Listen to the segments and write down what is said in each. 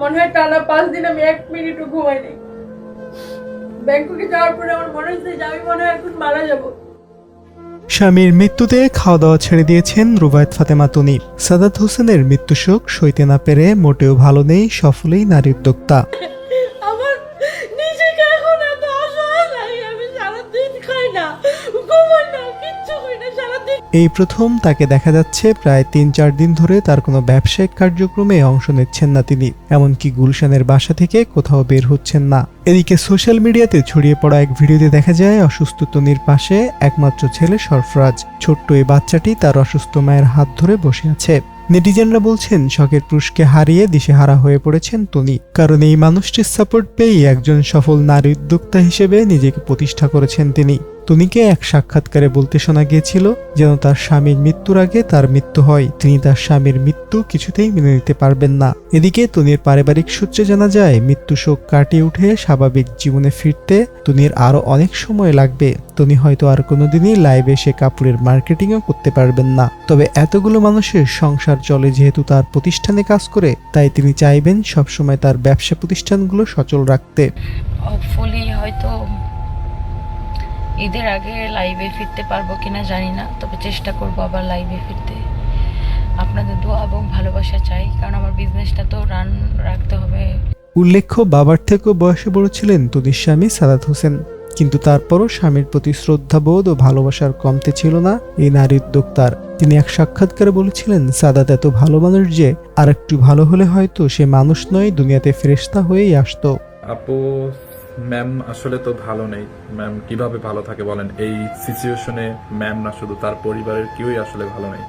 মনে হয় টানা পাঁচ দিন আমি এক মিনিটও ঘুমাইনি। ব্যাংককে যাওয়ার পরে আমার মনে হচ্ছে আমি মনে হয় এখন মারা যাব। স্বামীর মৃত্যুতে খাওয়া দাওয়া ছেড়ে দিয়েছেন রুবায়ত ফাতেমা তুনি। সাদাত হোসেনের মৃত্যুশোক সইতে না পেরে মোটেও ভালো নেই, সফলেই নারী উদ্যোক্তা এই প্রথম তাকে দেখা যাচ্ছে প্রায় তিন চার দিন ধরে তার কোনো ব্যবসায়িক কার্যক্রমে অংশ নিচ্ছেন না তিনি। এমনকি গুলশানের বাসা থেকে কোথাও বের হচ্ছেন না। এদিকে সোশ্যাল মিডিয়াতে ছড়িয়ে পড়া এক ভিডিওতে দেখা যায়, অসুস্থ তনির পাশে একমাত্র ছেলে সরফরাজ। ছোট্ট এই বাচ্চাটি তার অসুস্থ মায়ের হাত ধরে বসে আছে। নেটিজেনরা বলছেন, শখের পুরুষকে হারিয়ে দিশেহারা হয়ে পড়েছেন তনি। কারণ এই মানুষটির সাপোর্ট পেয়েই একজন সফল নারী উদ্যোক্তা হিসেবে নিজেকে প্রতিষ্ঠা করেছেন তিনি। তনিকে এক সাক্ষাৎকারে বলতে শোনা গিয়েছিল যেন তার স্বামীর মৃত্যুর আগে তার মৃত্যু হয়। তিনি তার স্বামীর মৃত্যু কিছুতেই মেনে নিতে পারবেন না। এদিকে তনির পারিবারিক সূত্রে জানা যায়, মৃত্যু শোক কাটিয়ে উঠে স্বাভাবিক জীবনে ফিরতে তনির আরও অনেক সময় লাগবে। তনি হয়তো আর কোনোদিনই লাইভে এসে কাপড়ের মার্কেটিংও করতে পারবেন না। তবে এতগুলো মানুষের সংসার চলে যেহেতু তার প্রতিষ্ঠানে কাজ করে, তাই তিনি চাইবেন সবসময় তার ব্যবসা প্রতিষ্ঠানগুলো সচল রাখতে। হয়তো ঈদের আগে লাইভে ফিরতে পারব কিনা জানি না তবে চেষ্টা করব আবার লাইভে ফিরতে। আপনাদের দোয়া এবং ভালোবাসা চাই কারণ আমার বিজনেসটা তো রান রাখতে হবে। উল্লেখ্য বাবার থেকেও বয়সে বড় ছিলেন তনির স্বামী সাদাত হোসেন। কিন্তু তারপরও স্বামীর প্রতি শ্রদ্ধাবোধ ও ভালোবাসার কমতে ছিল না এই নারী উদ্যোক্তার। তিনি এক সাক্ষাৎকারে বলেছিলেন সাদাত এত ভালো মানুষ যে আর একটু ভালো হলে হয়তো সে মানুষ নয় দুনিয়াতে ফেরেশতা হয়েই আসতো। আপু ম্যাম আসলে তো ভালো নেই। ম্যাম কীভাবে ভালো থাকে বলেন? এই সিচুয়েশনে ম্যাম না, শুধু তার পরিবারের কেউই আসলে ভালো নেই।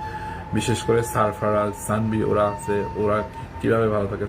বিশেষ করে সারফারাজ সানবি ওরা আছে, ওরা কীভাবে ভালো থাকে?